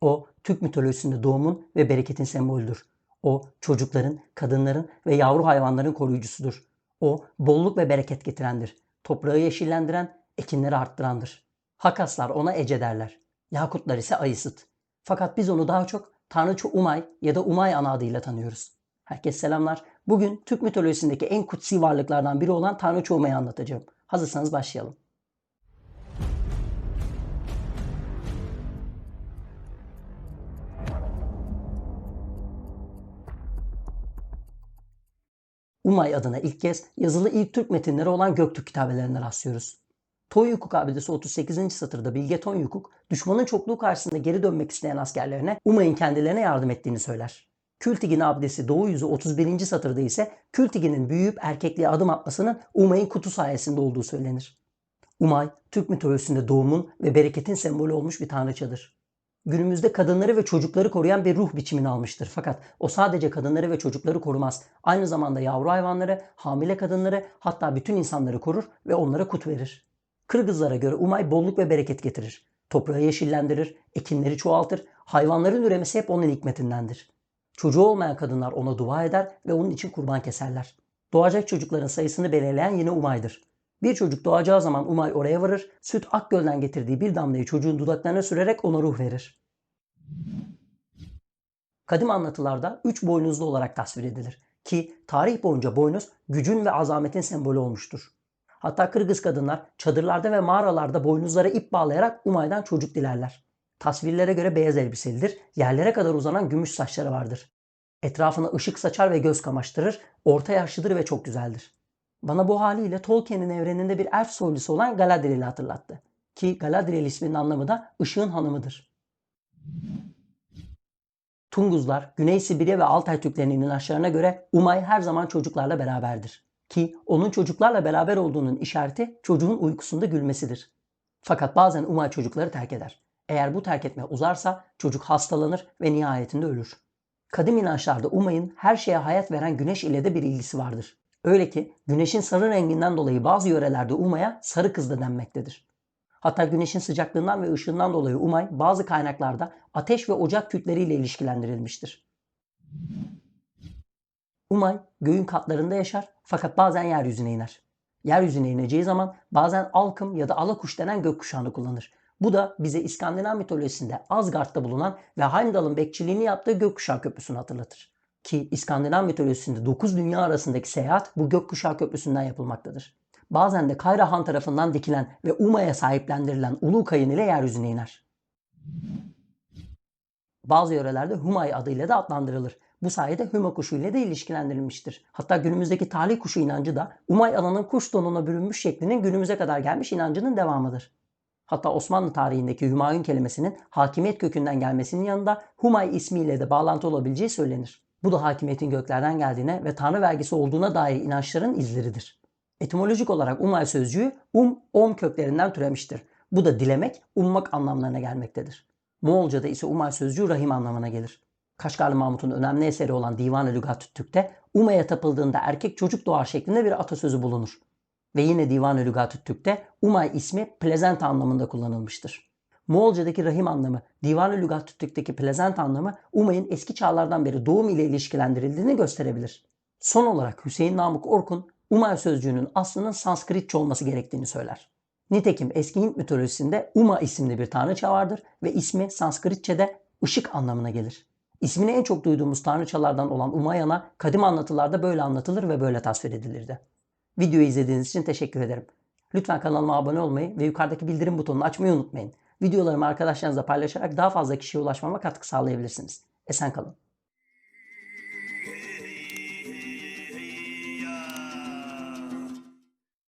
O Türk mitolojisinde doğumun ve bereketin sembolüdür. O çocukların, kadınların ve yavru hayvanların koruyucusudur. O bolluk ve bereket getirendir. Toprağı yeşillendiren, ekinleri arttırandır. Hakaslar ona Ece derler. Yakutlar ise Ayısıt. Fakat biz onu daha çok Tanrıça Umay ya da Umay ana adıyla tanıyoruz. Herkese selamlar. Bugün Türk mitolojisindeki en kutsi varlıklardan biri olan Tanrıça Umay'ı anlatacağım. Hazırsanız başlayalım. Umay adına ilk kez yazılı ilk Türk metinleri olan Göktürk kitabelerine rastlıyoruz. Tonyukuk abidesi 38. satırda Bilge Tonyukuk, düşmanın çokluğu karşısında geri dönmek isteyen askerlerine Umay'ın kendilerine yardım ettiğini söyler. Kültigin abidesi Doğu yüzü 31. satırda ise Kültigin'in büyüyüp erkekliğe adım atmasının Umay'ın kutu sayesinde olduğu söylenir. Umay, Türk mitolojisinde doğumun ve bereketin sembolü olmuş bir tanrıçadır. Günümüzde kadınları ve çocukları koruyan bir ruh biçimini almıştır. Fakat o sadece kadınları ve çocukları korumaz. Aynı zamanda yavru hayvanları, hamile kadınları hatta bütün insanları korur ve onlara kut verir. Kırgızlara göre Umay bolluk ve bereket getirir. Toprağı yeşillendirir, ekinleri çoğaltır, hayvanların üremesi hep onun hikmetindendir. Çocuğu olmayan kadınlar ona dua eder ve onun için kurban keserler. Doğacak çocukların sayısını belirleyen yine Umay'dır. Bir çocuk doğacağı zaman Umay oraya varır, süt Akgöl'den getirdiği bir damlayı çocuğun dudaklarına sürerek ona ruh verir. Kadim anlatılarda üç boynuzlu olarak tasvir edilir ki tarih boyunca boynuz gücün ve azametin sembolü olmuştur. Hatta Kırgız kadınlar çadırlarda ve mağaralarda boynuzlara ip bağlayarak Umay'dan çocuk dilerler. Tasvirlere göre beyaz elbiselidir, yerlere kadar uzanan gümüş saçları vardır. Etrafına ışık saçar ve göz kamaştırır, orta yaşlıdır ve çok güzeldir. Bana bu haliyle Tolkien'in evreninde bir elf soylusu olan Galadriel'i hatırlattı. Ki Galadriel isminin anlamı da ışığın hanımıdır. Tunguzlar, Güney Sibirya ve Altay Türklerinin inançlarına göre Umay her zaman çocuklarla beraberdir. Ki onun çocuklarla beraber olduğunun işareti çocuğun uykusunda gülmesidir. Fakat bazen Umay çocukları terk eder. Eğer bu terk etme uzarsa çocuk hastalanır ve nihayetinde ölür. Kadim inançlarda Umay'ın her şeye hayat veren güneş ile de bir ilgisi vardır. Öyle ki güneşin sarı renginden dolayı bazı yörelerde Umay'a sarı kız da denmektedir. Hatta güneşin sıcaklığından ve ışığından dolayı Umay bazı kaynaklarda ateş ve ocak kütleriyle ilişkilendirilmiştir. Umay göğün katlarında yaşar fakat bazen yeryüzüne iner. Yeryüzüne ineceği zaman bazen alkım ya da alakuş denen gökkuşağını kullanır. Bu da bize İskandinav mitolojisinde Asgard'da bulunan ve Heimdall'ın bekçiliğini yaptığı gökkuşağı köprüsünü hatırlatır. Ki İskandinav mitolojisinde 9 dünya arasındaki seyahat bu gökkuşağı köprüsünden yapılmaktadır. Bazen de Kayra Han tarafından dikilen ve Uma'ya sahiplendirilen Ulu Kayın ile yeryüzüne iner. Bazı yörelerde Humay adıyla da adlandırılır. Bu sayede Hüma kuşu ile de ilişkilendirilmiştir. Hatta günümüzdeki talih kuşu inancı da Umay alanın kuş donuna bürünmüş şeklinin günümüze kadar gelmiş inancının devamıdır. Hatta Osmanlı tarihindeki Hümayun kelimesinin hakimiyet kökünden gelmesinin yanında Humay ismiyle de bağlantı olabileceği söylenir. Bu da hakimiyetin göklerden geldiğine ve tanrı vergisi olduğuna dair inançların izleridir. Etimolojik olarak Umay sözcüğü um, om köklerinden türemiştir. Bu da dilemek, ummak anlamlarına gelmektedir. Moğolca'da ise Umay sözcüğü rahim anlamına gelir. Kaşgarlı Mahmut'un önemli eseri olan Divan-ı Lügat-ı Türk'te Umay'a tapıldığında erkek çocuk doğar şeklinde bir atasözü bulunur. Ve yine Divan-ı Lügat-ı Türk'te Umay ismi plezent anlamında kullanılmıştır. Moğolca'daki rahim anlamı, Divan-ı Lügat-ı Türk'teki plezent anlamı Umay'ın eski çağlardan beri doğum ile ilişkilendirildiğini gösterebilir. Son olarak Hüseyin Namık Orkun Umay sözcüğünün aslının Sanskritçe olması gerektiğini söyler. Nitekim eski Hint mitolojisinde Uma isimli bir tanrıça vardır ve ismi Sanskritçe'de ışık anlamına gelir. İsmini en çok duyduğumuz tanrıçalardan olan Umayana kadim anlatılarda böyle anlatılır ve böyle tasvir edilirdi. Videoyu izlediğiniz için teşekkür ederim. Lütfen kanalıma abone olmayı ve yukarıdaki bildirim butonunu açmayı unutmayın. Videolarımı arkadaşlarınızla paylaşarak daha fazla kişiye ulaşmama katkı sağlayabilirsiniz. Esen kalın.